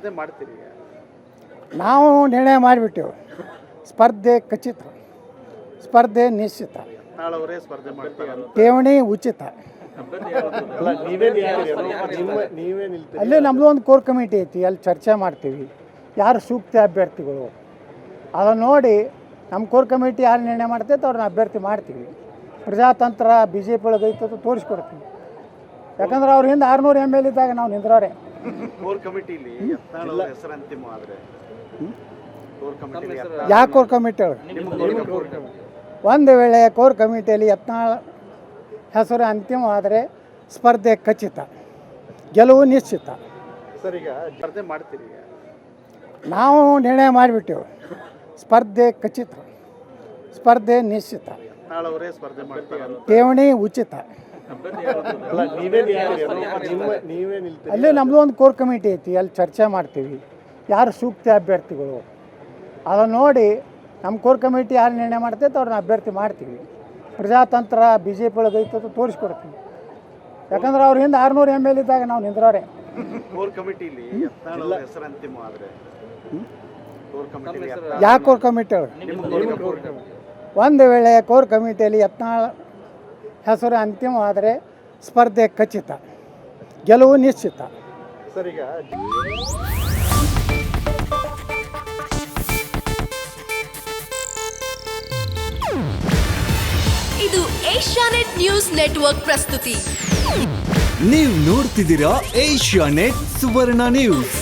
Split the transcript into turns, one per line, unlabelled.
ಸ್ಪರ್ಧೆ ಮಾಡ್ತೀರಿ?
ನಾವು ನಿರ್ಣಯ ಮಾಡಿಬಿಟ್ಟೆವು. ಸ್ಪರ್ಧೆ ಖಚಿತ ಸ್ಪರ್ಧೆ ನಿಶ್ಚಿತ.
ಸ್ಪರ್ಧೆ ಮಾಡ್ತಾರೆ?
ಠೇವಣಿ ಉಚಿತ.
ಅಲ್ಲ ನೀವೇ
ಅಲ್ಲೇ ನಮ್ಮದು ಒಂದು ಕೋರ್ ಕಮಿಟಿ ಐತಿ ಅಲ್ಲಿ ಚರ್ಚೆ ಮಾಡ್ತೀವಿ. ಯಾರು ಸೂಕ್ತ ಅಭ್ಯರ್ಥಿಗಳು? ಅದನ್ನು ನೋಡಿ ನಮ್ಮ ಕೋರ್ ಕಮಿಟಿ ಯಾರು ನಿರ್ಣಯ ಮಾಡ್ತೈತೆ ಅವ್ರನ್ನ ಅಭ್ಯರ್ಥಿ ಮಾಡ್ತೀವಿ. ಪ್ರಜಾತಂತ್ರ ಬಿ ಜೆ ಪಿ ಒಳಗೆ ಐತೆ ತೋರಿಸ್ಕೊಡ್ತೀವಿ. ಯಾಕಂದ್ರೆ ಅವ್ರ ಹಿಂದೆ ಆರುನೂರು ಎಂ ಎಲ್ ಇದ್ದಾಗ ನಾವು ನಿಂದ್ರವ್ರೆ
ಕೋರ್ ಕಮಿಟಿಲಿ ಹೆಸರು ಅಂತಿಮ ಆದ್ರೆ. ಕೋರ್ ಕಮಿಟಿ
ಯಾವ ಕೋರ್ ಕಮಿಟಿ. ಒಂದು ವೇಳೆ ಕೋರ್ ಕಮಿಟಿಯಲ್ಲಿ ಯತ್ನಾಳ್ ಹೆಸರು ಅಂತಿಮವಾದರೆ ಸ್ಪರ್ಧೆ ಖಚಿತ ಗೆಲುವು ನಿಶ್ಚಿತ.
ಸರ್ ಈಗ ಸ್ಪರ್ಧೆ ಮಾಡ್ತೀರಿ
ನಾವು ನಿರ್ಣಯ ಮಾಡಿಬಿಟ್ಟೆವು. ಸ್ಪರ್ಧೆ ಖಚಿತ ಸ್ಪರ್ಧೆ ನಿಶ್ಚಿತ.
ನಾಳವರೇ ಸ್ಪರ್ಧೆ ಮಾಡ್ತಾರೆ
ಠೇವಣಿ ಉಚಿತ.
ಅಲ್ಲ ನೀವೇ ನಿಲ್ತೀರಿ. ನಿಮ್ಮ ನೀವೇ ನಿಲ್ತೀರಿ.
ಅಲ್ಲೇ ನಮ್ಮದು ಒಂದು ಕೋರ್ ಕಮಿಟಿ ಐತಿ ಅಲ್ಲಿ ಚರ್ಚೆ ಮಾಡ್ತೀವಿ. ಯಾರು ಸೂಕ್ತ ಅಭ್ಯರ್ಥಿಗಳು? ಅದನ್ನು ನೋಡಿ ನಮ್ಮ ಕೋರ್ ಕಮಿಟಿ ಯಾರು ನಿರ್ಣಯ ಮಾಡ್ತೈತೆ ಅವ್ರನ್ನ ಅಭ್ಯರ್ಥಿ ಮಾಡ್ತೀವಿ. ಪ್ರಜಾತಂತ್ರ ಬಿ ಜೆ ಪಿ ಒಳಗೆ ಐತದ ಅಂತ ತೋರಿಸ್ಕೊಡ್ತೀವಿ ಯಾಕಂದ್ರೆ ಅವ್ರ ಹಿಂದೆ ಆರುನೂರು ಎಂ ಎಲ್ ಇದ್ದಾಗ ನಾವು ನಿಂದ್ರೋರೆ
ಕೋರ್ ಕಮಿಟಿಲಿ ಯತ್ನಾಳ್ ಅವ್ರ ಹೆಸರು ಅಂತಿಮ ಆದ್ರೆ ಕೋರ್ ಕಮಿಟಿ
ಅವ್ರು? Core committee. ಒಂದು ವೇಳೆ ಕೋರ್ ಕಮಿಟಿಯಲ್ಲಿ ಯತ್ನಾಳ್ ಹೆಸರು ಅಂತಿಮವಾದರೆ ಸ್ಪರ್ಧೆ ಖಚಿತ ಗೆಲುವು ನಿಶ್ಚಿತ.
ಸರಿ ಈಗ.
ಇದು ಏಷ್ಯಾನೆಟ್ ನ್ಯೂಸ್ ನೆಟ್ವರ್ಕ್ ಪ್ರಸ್ತುತಿ.
ನೀವು ನೋಡ್ತಿದ್ದೀರಾ ಏಷ್ಯಾನೆಟ್ ಸುವರ್ಣ ನ್ಯೂಸ್.